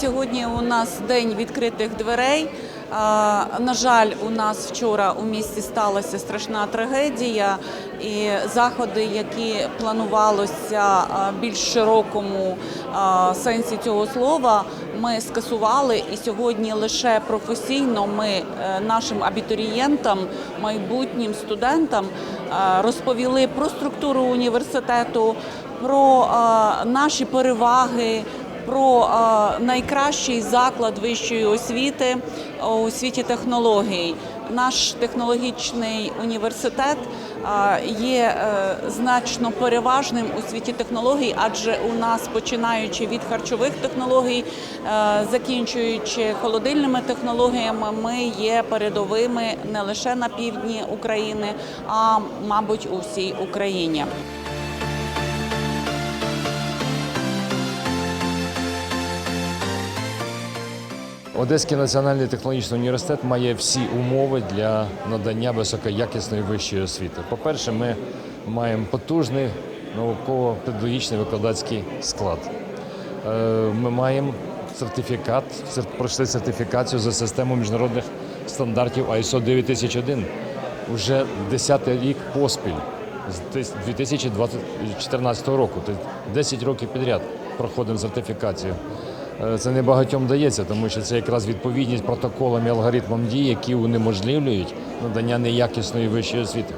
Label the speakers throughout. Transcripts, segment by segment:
Speaker 1: Сьогодні у нас день відкритих дверей. На жаль, у нас вчора у місті сталася страшна трагедія, і заходи, які планувалося більш широкому сенсі цього слова, ми скасували. І сьогодні лише професійно ми е, нашим абітурієнтам, майбутнім студентам розповіли про структуру університету, про наші переваги про найкращий заклад вищої освіти у світі технологій. Наш технологічний університет є е, значно переважним у світі технологій, адже у нас, починаючи від харчових технологій, е, закінчуючи холодильними технологіями, ми є передовими не лише на півдні України, а мабуть у всій Україні.
Speaker 2: Одеський національний технологічний університет має всі умови для надання високоякісної вищої освіти. По-перше, ми маємо потужний науково-педагогічний викладацький склад. Е, Ми маємо сертифікат, пройшли сертифікацію за системою міжнародних стандартів ISO 9001. Уже 10 рік поспіль з тис- 2014 року, тобто 10 років підряд проходимо сертифікацію. Е, Це не багатьом дається, тому що це якраз відповідність протоколам і алгоритмам дій, які унеможливлюють надання неякісної вищої освіти.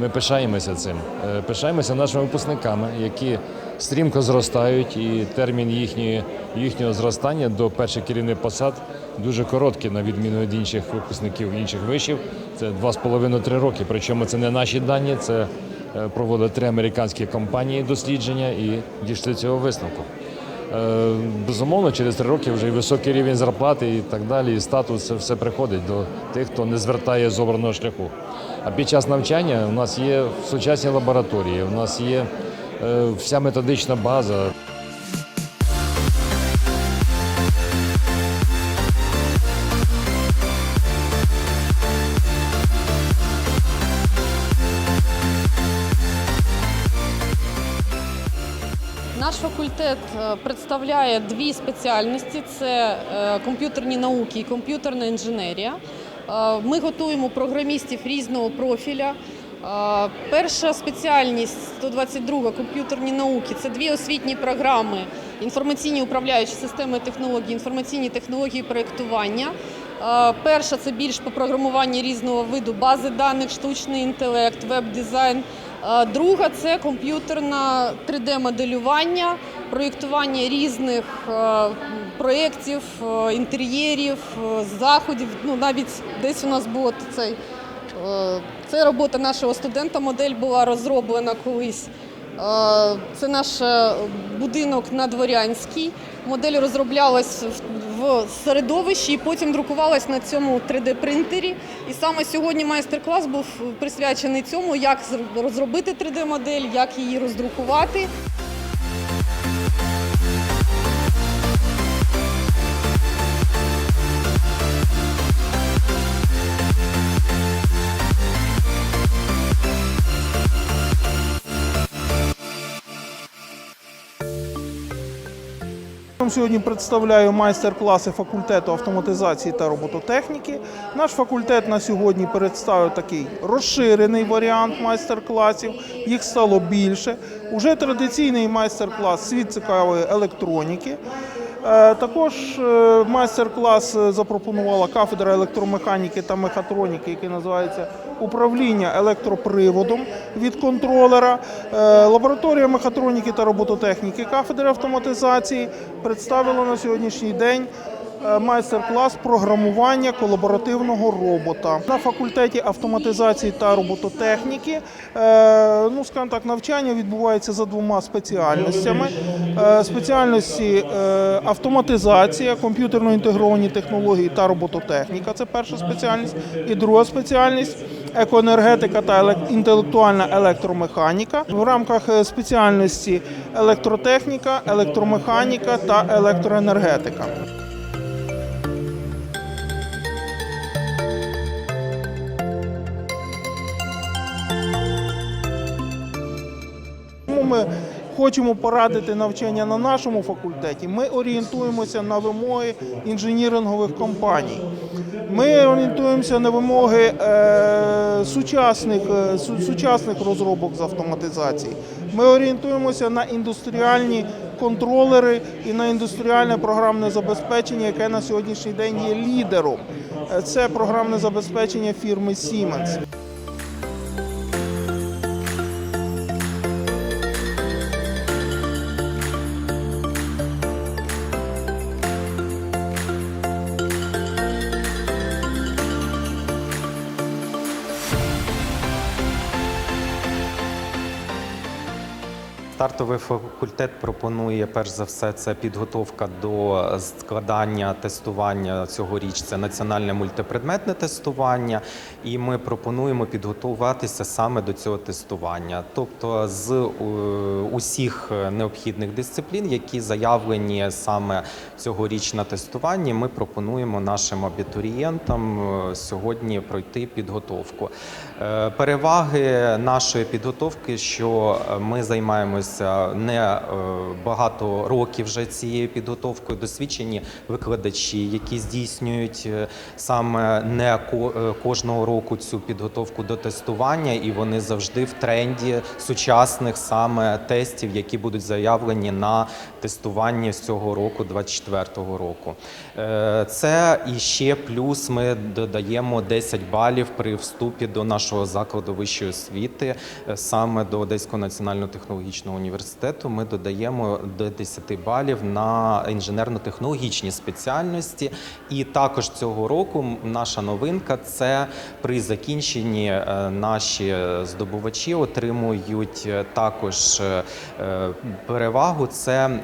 Speaker 2: Ми пишаємося цим. Е, Пишаємося нашими випускниками, які стрімко зростають, і термін їхньої, їхнього зростання до перших керівних посад дуже короткий, на відміну від інших випускників інших вишів. Це 2,5-3 роки. Причому це не наші дані, це е, проводили три американські компанії дослідження і дійшли цього висновку. Е, Безумовно, через три роки вже і високий рівень зарплати і так далі, і статус це все приходить до тих, хто не звертає з обраного шляху. А під час навчання у нас є сучасні лабораторії, у нас є е, вся методична база.
Speaker 3: Факультет е, представляє дві спеціальності: це е, комп'ютерні науки і комп'ютерна інженерія. Е, Ми готуємо програмістів різного профіля. Перша спеціальність 122 комп'ютерні науки це дві освітні програми: інформаційні управляючі системи технології, інформаційні технології проєктування. Перша це більш по програмуванню різного виду бази даних, штучний інтелект, веб-дизайн. Друга це комп'ютерне 3D-моделювання, проєктування різних е, проєктів, е, інтер'єрів, е, заходів. Ну, навіть десь у нас було цей. Це робота нашого студента. Модель була розроблена колись. Це наш будинок на Дворянській. Модель розроблялась в середовищі і потім друкувалась на цьому 3D-принтері. І саме сьогодні майстер-клас був присвячений цьому, як розробити 3D-модель, як її роздрукувати.
Speaker 4: Сьогодні представляю майстер-класи факультету автоматизації та робототехніки. Наш факультет на сьогодні представив такий розширений варіант майстер-класів. Їх стало більше. Уже традиційний майстер-клас світ цікавої електроніки. Е, Також е, майстер-клас е, запропонувала кафедра електромеханіки та мехатроніки, який називається управління електроприводом від контролера. Лабораторія мехатроніки та робототехніки кафедри автоматизації представила на сьогоднішній день майстер-клас програмування колаборативного робота на факультеті автоматизації та робототехніки. е, Ну, скажімо так, навчання відбувається за двома спеціальностями. Е, Спеціальності е, автоматизація, комп'ютерно інтегровані технології та робототехніка. Це перша спеціальність. І друга спеціальність екоенергетика та елек- інтелектуальна електромеханіка. В рамках е, спеціальності електротехніка, електромеханіка та електроенергетика. Ми хочемо порадити навчання на нашому факультеті, ми орієнтуємося на вимоги інженірингових компаній. Ми орієнтуємося на вимоги е, сучасних, е, су- сучасних розробок з автоматизації. Ми орієнтуємося на індустріальні контролери і на індустріальне програмне забезпечення, яке на сьогоднішній день є лідером. Е, Це програмне забезпечення фірми Siemens.
Speaker 5: Стартовий факультет пропонує перш за все це підготовка до складання тестування цьогоріч. Це національне мультипредметне тестування, і ми пропонуємо підготуватися саме до цього тестування, тобто з е, усіх необхідних дисциплін, які заявлені саме цьогоріч на тестуванні, ми пропонуємо нашим абітурієнтам е, сьогодні пройти підготовку. Е, Переваги нашої підготовки, що ми займаємося не е, багато років вже цією підготовкою, досвідчені викладачі, які здійснюють е, саме не е, кожного року цю підготовку до тестування, і вони завжди в тренді сучасних саме тестів, які будуть заявлені на тестуванні з цього року, 24-го року. Це і ще плюс ми додаємо 10 балів при вступі до нашого закладу вищої освіти, саме до Одеського національного технологічного університету. Ми додаємо до 10 балів на інженерно-технологічні спеціальності. І також цього року наша новинка це при закінченні е, наші здобувачі отримують е, також е, перевагу. Це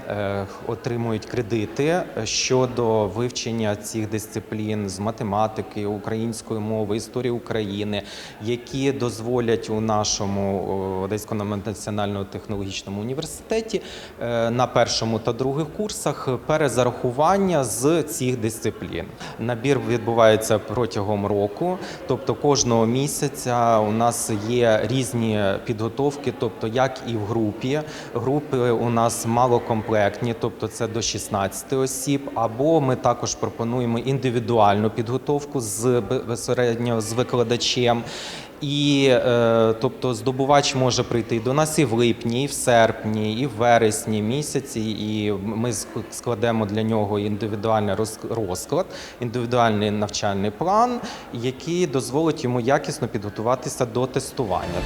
Speaker 5: отримують кредити щодо вивчення цих дисциплін з математики, української мови, історії України, які дозволять у нашому Одеському національному технологічному університеті е, на першому та других курсах перезарахування з цих дисциплін. Набір відбувається протягом року, тобто кожного місяця у нас є різні підготовки, тобто як і в групі. Групи у нас малокомплектні, тобто це до 16 осіб. Або ми також пропонуємо індивідуальну підготовку з безпосередньо з викладачем. І е, тобто здобувач може прийти до нас і в липні, і в серпні, і в вересні місяці. І ми складемо для нього індивідуальний роз- розклад, індивідуальний навчальний план, який дозволить йому якісно підготуватися до тестування.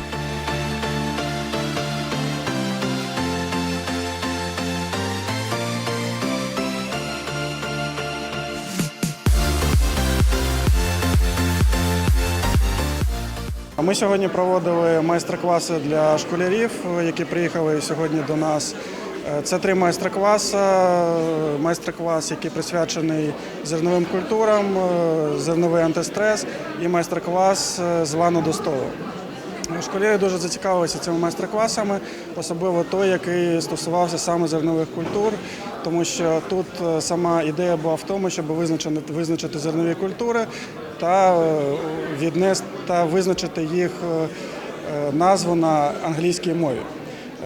Speaker 6: Ми сьогодні проводили майстер-класи для школярів, які приїхали сьогодні до нас. Е, Це три майстер-класи. Майстер-клас, який присвячений зерновим культурам, е, зерновий антистрес і майстер-клас е, з лану до столу. Школярі дуже зацікавилися цими майстер-класами, особливо той, який стосувався саме зернових культур, тому що тут сама ідея була в тому, щоб визначити, визначити зернові культури та віднести та визначити їх е, е, назву на англійській мові.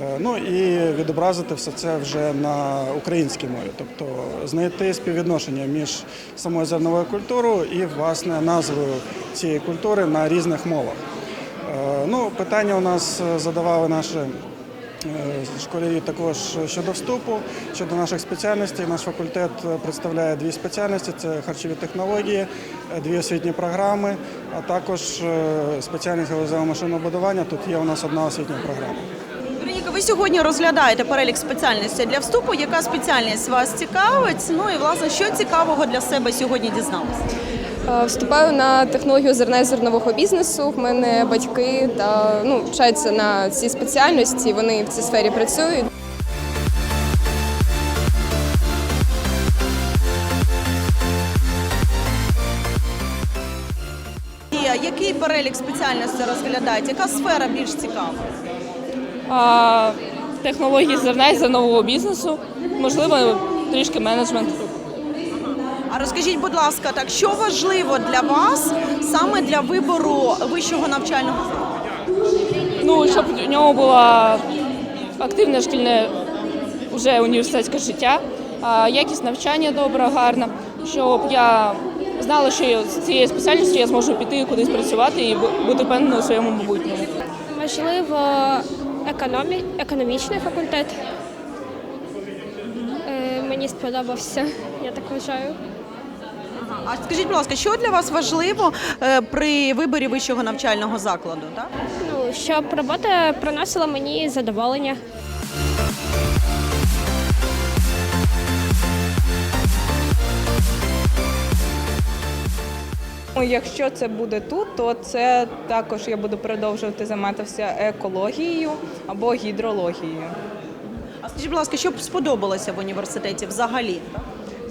Speaker 6: Е, Ну і відобразити все це вже на українській мові, тобто знайти співвідношення між самою зерновою культурою і власне назвою цієї культури на різних мовах. Ну, питання у нас задавали наші школярі також щодо вступу, щодо наших спеціальностей. Наш факультет представляє дві спеціальності: це харчові технології, дві освітні програми, а також е, спеціальність галузевого машинобудування. Тут є у нас одна освітня програма.
Speaker 7: Ви сьогодні розглядаєте перелік спеціальностей для вступу. Яка спеціальність вас цікавить? Ну і власне, що цікавого для себе сьогодні дізналися?
Speaker 8: Е, Вступаю на технологію зерна і зернового бізнесу. В мене батьки та ну вчаться на цій спеціальності. Вони в цій сфері працюють.
Speaker 7: Який перелік спеціальностей розглядаєте? Яка сфера більш цікава?
Speaker 9: а, технології зерна і зернового бізнесу, можливо, трішки менеджмент.
Speaker 7: А розкажіть, будь ласка, так що важливо для вас саме для вибору вищого навчального закладу?
Speaker 9: Ну, щоб у нього була активне шкільне вже університетське життя, якість навчання добра, гарна, щоб я знала, що з цією спеціальністю я зможу піти кудись працювати і бути впевненою у своєму майбутньому.
Speaker 10: Можливо, економі... економічний факультет. Е, Мені сподобався, я так вважаю.
Speaker 7: А скажіть, будь ласка, що для вас важливо е, при виборі вищого навчального закладу? Так?
Speaker 10: Ну, щоб робота приносила мені задоволення.
Speaker 11: Ну, Якщо це буде тут, то це також я буду продовжувати займатися екологією або гідрологією.
Speaker 7: А скажіть, будь ласка, що б сподобалося в університеті взагалі?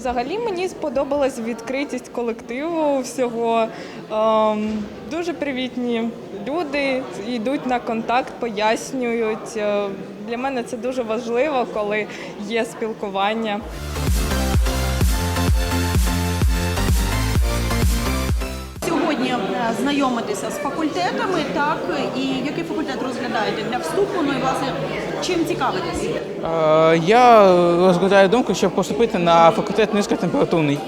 Speaker 11: Взагалі мені сподобалась відкритість колективу всього. Ем, дуже привітні люди йдуть на контакт, пояснюють. Е, Для мене це дуже важливо, коли є спілкування.
Speaker 7: Сьогодні е, знайомитися з факультетами, так і який факультет розглядаєте для вступу? Ну і власне чим цікавитесь?
Speaker 12: Е, Я розглядаю думку, щоб поступити на факультет низькотемпературний.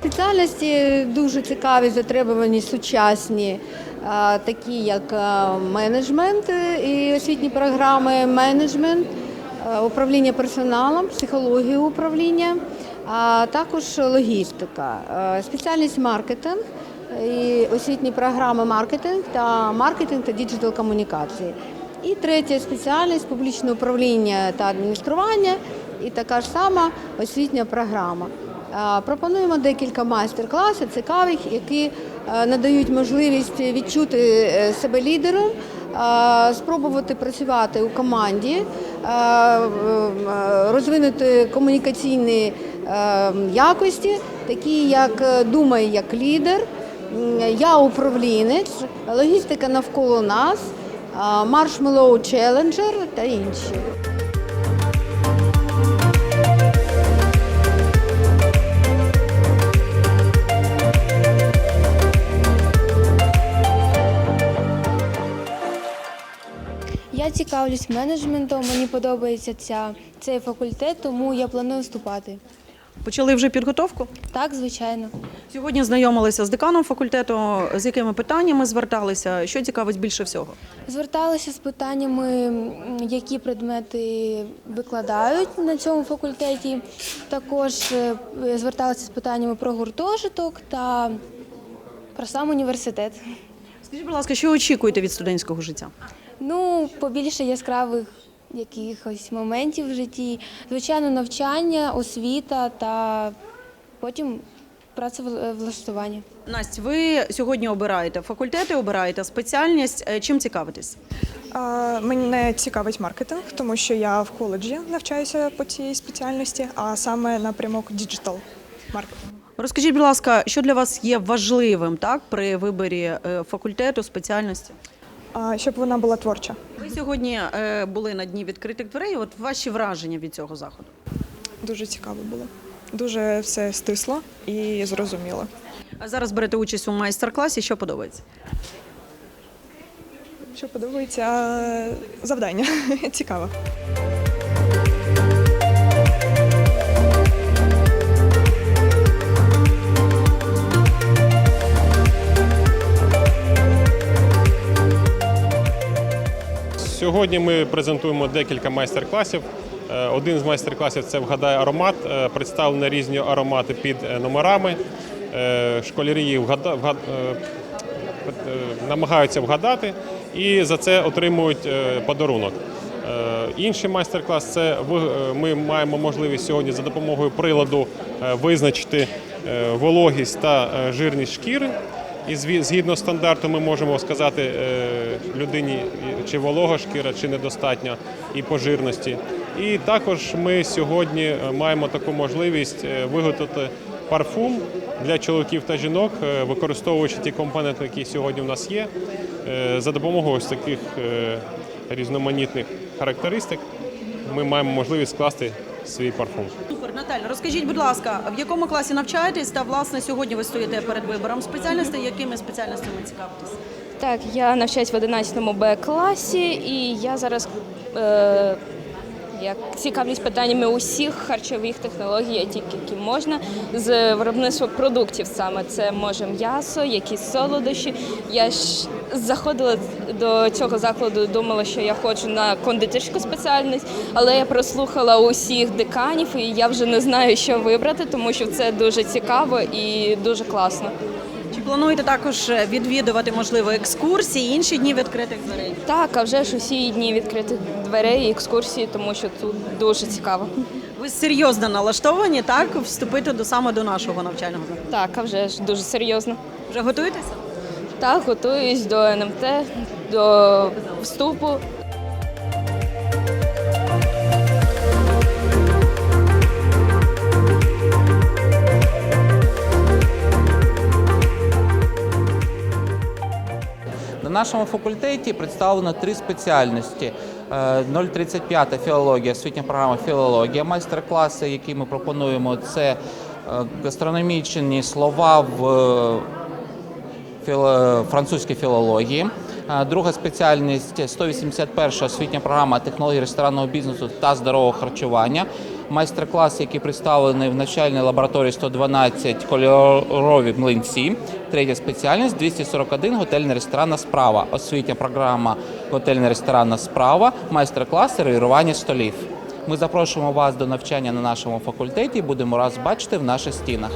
Speaker 13: Спеціальності дуже цікаві, затребувані, сучасні, такі як менеджмент е, і освітні програми, менеджмент, е, управління персоналом, психологія управління, а також логістика, Е, спеціальність маркетинг і освітні програми маркетинг та маркетинг та діджитал комунікації. І третя спеціальність публічне управління та адміністрування, і така ж сама освітня програма. Е, Пропонуємо декілька майстер-класів цікавих, які е, надають можливість відчути е, себе лідером, е, спробувати працювати у команді, е, розвинути комунікаційні е, якості, такі як е, думай як лідер, я управлінець, логістика навколо нас, маршмеллоу челенджер та інші.
Speaker 8: Я цікавлюсь менеджментом, мені подобається ця, цей факультет, тому я планую вступати.
Speaker 7: Почали вже підготовку?
Speaker 8: Так, звичайно.
Speaker 7: Сьогодні знайомилися з деканом факультету. З якими питаннями зверталися? Що цікавить більше всього?
Speaker 8: Зверталася з питаннями, які предмети викладають на цьому факультеті. Також е, зверталася з питаннями про гуртожиток та про сам університет.
Speaker 7: Скажіть, будь ласка, що очікуєте від студентського життя?
Speaker 8: Ну, побільше яскравих якихось моментів в житті. Звичайно, навчання, освіта та потім працевлаштування.
Speaker 7: Настя, ви сьогодні обираєте факультети, обираєте спеціальність. Е, Чим цікавитесь?
Speaker 11: Мене цікавить маркетинг, тому що я в коледжі навчаюся по цій спеціальності, а саме напрямок діджитал маркетинг.
Speaker 7: Розкажіть, будь ласка, що для вас є важливим так при виборі е, факультету, спеціальності?
Speaker 11: Щоб вона була творча.
Speaker 7: Ви сьогодні е, були на дні відкритих дверей. От ваші враження від цього заходу?
Speaker 11: Дуже цікаво було. Дуже все стисло і зрозуміло.
Speaker 7: А зараз берете участь у майстер-класі. Що подобається?
Speaker 11: Що подобається завдання. Цікаво.
Speaker 14: Сьогодні ми презентуємо декілька майстер-класів. Е, Один з майстер-класів це вгадай аромат. Е, Представлені різні аромати під е, номерами. Школярі намагаються вгадати і за це отримують подарунок. Інший майстер-клас це ми маємо можливість сьогодні за допомогою приладу визначити вологість та жирність шкіри. І згідно стандарту ми можемо сказати е, людині, чи волога шкіра, чи недостатня і по жирності. І також ми сьогодні е, маємо таку можливість е, виготовити парфум для чоловіків та жінок, використовуючи ті компоненти, які сьогодні в нас є, за допомогою ось таких різноманітних характеристик. Ми маємо можливість скласти свій парфум.
Speaker 7: Наталя, розкажіть, будь ласка, в якому класі навчаєтесь та власне сьогодні ви стоїте перед вибором спеціальностей, якими спеціальностями цікавитесь?
Speaker 14: Так, я навчаюсь в 11 Б класі, і я зараз е, як цікавлюсь питаннями усіх харчових технологій, які, які можна з виробництва продуктів саме. Це може м'ясо, якісь солодощі. Я ж заходила до цього закладу, думала, що я хочу на кондитерську спеціальність, але я прослухала усіх деканів, і я вже не знаю, що вибрати, тому що це дуже цікаво і дуже класно.
Speaker 7: Чи плануєте також відвідувати можливо екскурсії, інші дні відкритих дверей?
Speaker 14: Так, а вже ж усі дні відкритих дверей і екскурсії, тому що тут дуже цікаво.
Speaker 7: Ви серйозно налаштовані так вступити до саме до нашого навчального закладу?
Speaker 14: Так, а вже ж дуже серйозно.
Speaker 7: Вже готуєтеся?
Speaker 14: Так, готуюсь до НМТ, до вступу.
Speaker 12: Нашому факультеті представлено три спеціальності. Е, 035 філологія, освітня програма філологія, майстер-класи, які ми пропонуємо, це е, гастрономічні слова в е, французькій філології. Е, Друга спеціальність 181 освітня програма технології ресторанного бізнесу та здорового харчування. Майстер-клас, який представлений в навчальній лабораторії 112 кольорові млинці. Третя спеціальність 241 готельна ресторанна справа. Освітня програма готельна ресторанна справа, майстер-клас сервірування столів. Ми запрошуємо вас до навчання на нашому факультеті будемо раз бачити в наших стінах.